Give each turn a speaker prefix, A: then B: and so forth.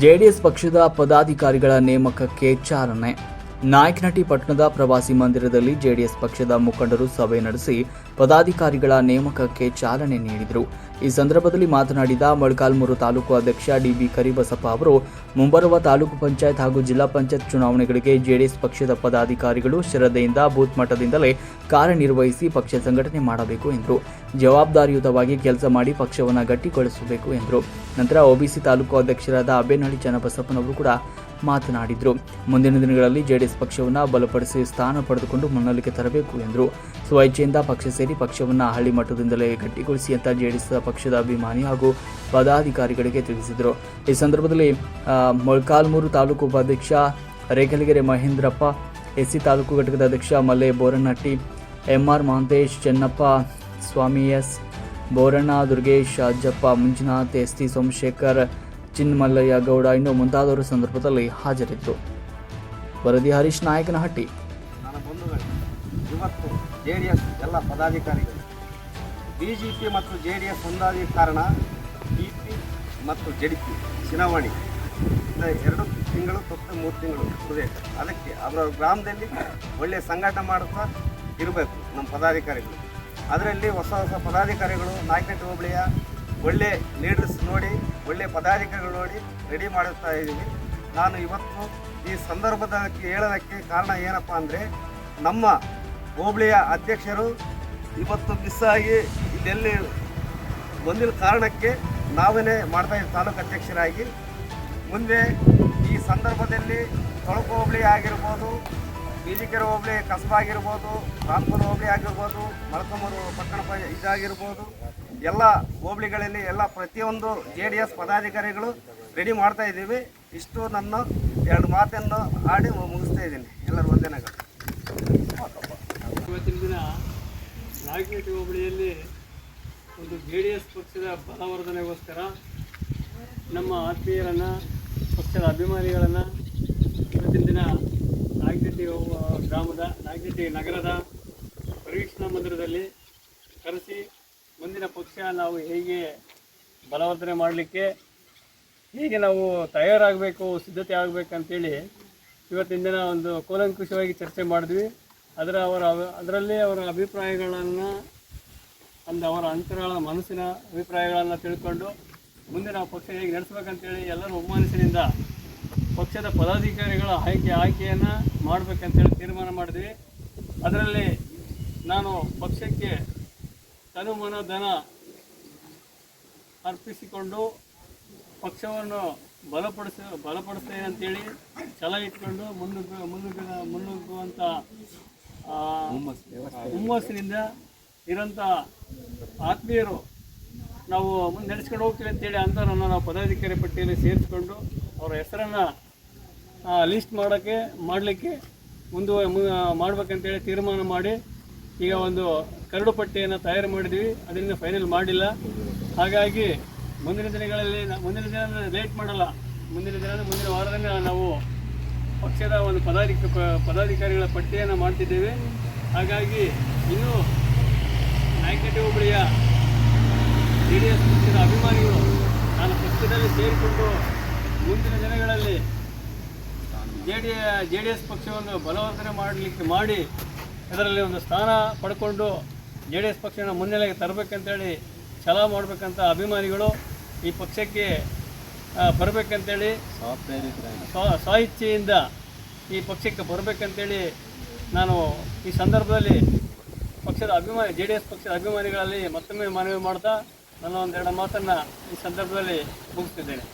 A: JDS ಪಕ್ಷದ ಪದಾಧಿಕಾರಿಗಳ ನೇಮಕಕ್ಕೆ ಚಾಲನೆ ನಾಯಕನಹಟ್ಟಿ ಪಟ್ಟಣದ ಪ್ರವಾಸಿ ಮಂದಿರದಲ್ಲಿ ಜೆಡಿಎಸ್ ಪಕ್ಷದ ಮುಖಂಡರು ಸಭೆ ನಡೆಸಿ ಪದಾಧಿಕಾರಿಗಳ ನೇಮಕಕ್ಕೆ ಚಾಲನೆ ನೀಡಿದರು. ಈ ಸಂದರ್ಭದಲ್ಲಿ ಮಾತನಾಡಿದ ಮೊಳಕಾಲ್ಮೂರು ತಾಲೂಕು ಅಧ್ಯಕ್ಷ ಡಿಬಿ ಕರಿಬಸಪ್ಪ ಅವರು, ಮುಂಬರುವ ತಾಲೂಕು ಪಂಚಾಯತ್ ಹಾಗೂ ಜಿಲ್ಲಾ ಪಂಚಾಯತ್ ಚುನಾವಣೆಗಳಿಗೆ ಜೆಡಿಎಸ್ ಪಕ್ಷದ ಪದಾಧಿಕಾರಿಗಳು ಶ್ರದ್ಧೆಯಿಂದ ಬೂತ್ ಮಟ್ಟದಿಂದಲೇ ಕಾರ್ಯನಿರ್ವಹಿಸಿ ಪಕ್ಷ ಸಂಘಟನೆ ಮಾಡಬೇಕು ಎಂದರು. ಜವಾಬ್ದಾರಿಯುತವಾಗಿ ಕೆಲಸ ಮಾಡಿ ಪಕ್ಷವನ್ನು ಗಟ್ಟಿಗೊಳಿಸಬೇಕು ಎಂದರು. ನಂತರ ಒಬಿಸಿ ತಾಲೂಕು ಅಧ್ಯಕ್ಷರಾದ ಅಬೇನಹಳ್ಳಿ ಚನ್ನಬಸಪ್ಪನವರು ಕೂಡ ಮಾತನಾಡಿದರು. ಮುಂದಿನ ದಿನಗಳಲ್ಲಿ ಜೆಡಿಎಸ್ ಪಕ್ಷವನ್ನು ಬಲಪಡಿಸಿ ಸ್ಥಾನ ಪಡೆದುಕೊಂಡು ಮುನ್ನಲಿಕೆ ತರಬೇಕು ಎಂದರು. ಸ್ವಇಚ್ಛೆಯಿಂದ ಪಕ್ಷ ಸೇರಿ ಪಕ್ಷವನ್ನು ಹಳ್ಳಿ ಮಟ್ಟದಿಂದಲೇ ಗಟ್ಟಿಗೊಳಿಸಿ ಅಂತ ಜೆಡಿಎಸ್ ಪಕ್ಷದ ಅಭಿಮಾನಿ ಹಾಗೂ ಪದಾಧಿಕಾರಿಗಳಿಗೆ ತಿಳಿಸಿದರು. ಈ ಸಂದರ್ಭದಲ್ಲಿ ಮೊಳಕಾಲ್ಮೂರು ತಾಲೂಕು ಉಪಾಧ್ಯಕ್ಷ ರೇಖಲಗೆರೆ ಮಹೇಂದ್ರಪ್ಪ, ಎಸ್ಸಿ ತಾಲೂಕು ಘಟಕದ ಅಧ್ಯಕ್ಷ Malle Boranahatti MR Mahantesh, Chennappa Swamy S, Boranna Durgesh, Ajjappa Manjunath S T Somashekhar Chinmallayya Gowda ಇನ್ನು ಮುಂತಾದವರ ಸಂದರ್ಭದಲ್ಲಿ ಹಾಜರಿದ್ದರು ವರದಿ ಹರೀಶ್ ನಾಯಕನಹಟ್ಟಿ.
B: ನನ್ನ ಬಂಧುಗಳು, ಇವತ್ತು ಜೆ ಡಿ ಎಸ್ ಎಲ್ಲ ಪದಾಧಿಕಾರಿಗಳು ಬಿ ಜೆ ಪಿ ಮತ್ತು ಜೆ ಡಿ ಎಸ್ ಹೊಂದಾದಿ ಕಾರಣ ಬಿ ಪಿ ಮತ್ತು ಜೆ ಡಿ ಪಿ ಚುನಾವಣೆ ಎರಡು ತಿಂಗಳು ಮತ್ತು ಮೂರು ತಿಂಗಳು ಅದಕ್ಕೆ ಅವರ ಗ್ರಾಮದಲ್ಲಿ ಒಳ್ಳೆಯ ಸಂಘಟನೆ ಮಾಡುತ್ತಾ ಇರಬೇಕು ನಮ್ಮ ಪದಾಧಿಕಾರಿಗಳು. ಅದರಲ್ಲಿ ಹೊಸ ಹೊಸ ಪದಾಧಿಕಾರಿಗಳು ನಾಯಕನಹಟ್ಟಿ ಹೋಬಳಿಯ ಒಳ್ಳೆ ಲೀಡರ್ಸ್ ನೋಡಿ, ಒಳ್ಳೆ ಪದಾಧಿಕಾರಿಗಳು ನೋಡಿ ರೆಡಿ ಮಾಡುತ್ತಾ ಇದ್ದೀವಿ. ನಾನು ಇವತ್ತು ಈ ಸಂದರ್ಭದಕ್ಕೆ ಹೇಳೋದಕ್ಕೆ ಕಾರಣ ಏನಪ್ಪ ಅಂದರೆ, ನಮ್ಮ ಹೋಬಳಿಯ ಅಧ್ಯಕ್ಷರು ಇವತ್ತು ಮಿಸ್ ಆಗಿ ಇಲ್ಲೆಲ್ಲಿ ಬಂದಿರೋ ಕಾರಣಕ್ಕೆ ನಾವೇ ಮಾಡ್ತಾ ಇದ್ದೀವಿ, ತಾಲೂಕು ಅಧ್ಯಕ್ಷರಾಗಿ. ಮುಂದೆ ಈ ಸಂದರ್ಭದಲ್ಲಿ ತೊಳಕು ಹೋಬಳಿ ಆಗಿರ್ಬೋದು ಬೀಜಿಕೆರೆ ಹೋಬಳಿ ಕಸಬಾಗಿರ್ಬೋದು ಆಗಿರ್ಬೋದು, ರಾಮಪುರ ಹೋಬಳಿ ಆಗಿರ್ಬೋದು ಮೊಳಕಮೂರು ಪಟ್ಟಣ ಇದಾಗಿರ್ಬೋದು ಎಲ್ಲ ಹೋಬಳಿಗಳಲ್ಲಿ ಎಲ್ಲ ಪ್ರತಿಯೊಂದು ಜೆ ಡಿ ಎಸ್ ಪದಾಧಿಕಾರಿಗಳು ರೆಡಿ ಮಾಡ್ತಾ ಇದ್ದೀವಿ. ಇಷ್ಟು ನನ್ನ ಎರಡು ಮಾತನ್ನು ಆಡಿ ಮುಗಿಸ್ತಾ ಇದ್ದೀನಿ. ಎಲ್ಲರೂ ವಂದನೆಗಳು
C: ಇವತ್ತಿನ ದಿನ ನಾಗೇಟಿ ಹೋಬಳಿಯಲ್ಲಿ ಒಂದು ಜೆ ಡಿ ಎಸ್ ಪಕ್ಷದ ಬಲವರ್ಧನೆಗೋಸ್ಕರ ನಮ್ಮ ಆತ್ಮೀಯರನ್ನು, ಪಕ್ಷದ ಅಭಿಮಾನಿಗಳನ್ನು ಇವತ್ತಿನ ದಿನ ನಾಗೇಟಿ ಗ್ರಾಮದ ನಾಗೇಟಿ ನಗರದ ಪರೀಕ್ಷಣಾ ಮಂದಿರದಲ್ಲಿ ಕರೆಸಿ ಮುಂದಿನ ಪಕ್ಷ ನಾವು ಹೇಗೆ ಬಲವರ್ಧನೆ ಮಾಡಲಿಕ್ಕೆ, ಹೇಗೆ ನಾವು ತಯಾರಾಗಬೇಕು, ಸಿದ್ಧತೆ ಆಗಬೇಕಂತೇಳಿ ಇವತ್ತಿನ ದಿನ ಒಂದು ಕೂಲಂಕುಷವಾಗಿ ಚರ್ಚೆ ಮಾಡಿದ್ವಿ. ಅದರ ಅವರ ಅದರಲ್ಲಿ ಅವರ ಅಭಿಪ್ರಾಯಗಳನ್ನು ಅಂದ ಅವರ ಅಂತರಗಳ ಮನಸ್ಸಿನ ಅಭಿಪ್ರಾಯಗಳನ್ನು ತಿಳ್ಕೊಂಡು ಮುಂದೆ ನಾವು ಪಕ್ಷ ಹೇಗೆ ನಡೆಸ್ಬೇಕಂತೇಳಿ ಎಲ್ಲರೂ ಒಮ್ಮನಸ್ಸಿನಿಂದ ಪಕ್ಷದ ಪದಾಧಿಕಾರಿಗಳ ಆಯ್ಕೆ, ಆಯ್ಕೆಯನ್ನು ಮಾಡಬೇಕಂತೇಳಿ ತೀರ್ಮಾನ ಮಾಡಿದ್ವಿ. ಅದರಲ್ಲಿ ನಾನು ಪಕ್ಷಕ್ಕೆ ತನು ಮನ ಧನ ಅರ್ಪಿಸಿಕೊಂಡು ಪಕ್ಷವನ್ನು ಬಲಪಡಿಸ, ಬಲಪಡಿಸ್ತೇನೆ ಅಂತೇಳಿ ಛಲ ಇಟ್ಕೊಂಡು ಮುನ್ನುಗ್ಗ ಮುನ್ನುಗ್ಗ ಮುನ್ನುಗ್ಗುವಂಥ ಹುಮ್ಮಸ್ಸಿನಿಂದ ಇರೋಂಥ ಆತ್ಮೀಯರು ನಾವು ಮುಂದೆ ನಡೆಸ್ಕೊಂಡು ಹೋಗ್ತೀವಿ ಅಂತೇಳಿ ಅಂಥವ್ರನ್ನು ನಾವು ಪದಾಧಿಕಾರಿ ಪಟ್ಟಿಯಲ್ಲಿ ಸೇರಿಸ್ಕೊಂಡು ಅವರ ಹೆಸರನ್ನು ಲಿಸ್ಟ್ ಮಾಡೋಕ್ಕೆ, ಮಾಡಲಿಕ್ಕೆ ಮುಂದುವ ಮಾಡ್ಬೇಕಂತೇಳಿ ತೀರ್ಮಾನ ಮಾಡಿ ಈಗ ಒಂದು ಕರಡು ಪಟ್ಟಿಯನ್ನು ತಯಾರು ಮಾಡಿದ್ವಿ, ಅದರಿಂದ ಫೈನಲ್ ಮಾಡಿಲ್ಲ. ಹಾಗಾಗಿ ಮುಂದಿನ ದಿನಗಳಲ್ಲಿ ಮುಂದಿನ ದಿನ ಲೇಟ್ ಮಾಡಲ್ಲ. ಮುಂದಿನ ದಿನ ಮುಂದಿನ ವಾರದಲ್ಲಿ ನಾವು ಪಕ್ಷದ ಒಂದು ಪದಾಧಿಕ ಪದಾಧಿಕಾರಿಗಳ ಪಟ್ಟಿಯನ್ನು ಮಾಡ್ತಿದ್ದೇವೆ. ಹಾಗಾಗಿ ಇನ್ನೂ ನಾಯಕನಹಟ್ಟಿ ಹೋಬಳಿಯ ಜೆ ಡಿ ಎಸ್ ಪಕ್ಷದ ಅಭಿಮಾನಿಗಳು ನಾನು ಪಕ್ಷದಲ್ಲಿ ಸೇರಿಕೊಂಡು ಮುಂದಿನ ದಿನಗಳಲ್ಲಿ J D J D S ಪಕ್ಷವನ್ನು ಬಲವರ್ಧನೆ ಮಾಡಲಿಕ್ಕೆ ಮಾಡಿ ಅದರಲ್ಲಿ ಒಂದು ಸ್ಥಾನ ಪಡ್ಕೊಂಡು ಜೆ ಡಿ ಎಸ್ ಪಕ್ಷನ ಮುನ್ನೆಲೆಗೆ ತರಬೇಕಂತೇಳಿ ಛಲ ಮಾಡಬೇಕಂತ ಅಭಿಮಾನಿಗಳು ಈ ಪಕ್ಷಕ್ಕೆ ಬರಬೇಕಂತೇಳಿ ಸ್ವ ಈ ಪಕ್ಷಕ್ಕೆ ಬರಬೇಕಂತೇಳಿ ನಾನು ಈ ಸಂದರ್ಭದಲ್ಲಿ ಪಕ್ಷದ ಅಭಿಮಾನಿ, ಜೆ ಡಿ ಎಸ್ ಪಕ್ಷದ ಅಭಿಮಾನಿಗಳಲ್ಲಿ ಮತ್ತೊಮ್ಮೆ ಮನವಿ ಮಾಡ್ತಾ ನನ್ನ ಒಂದೆರಡು ಮಾತನ್ನು ಈ ಸಂದರ್ಭದಲ್ಲಿ ಮುಗಿಸ್ತಿದ್ದೇನೆ.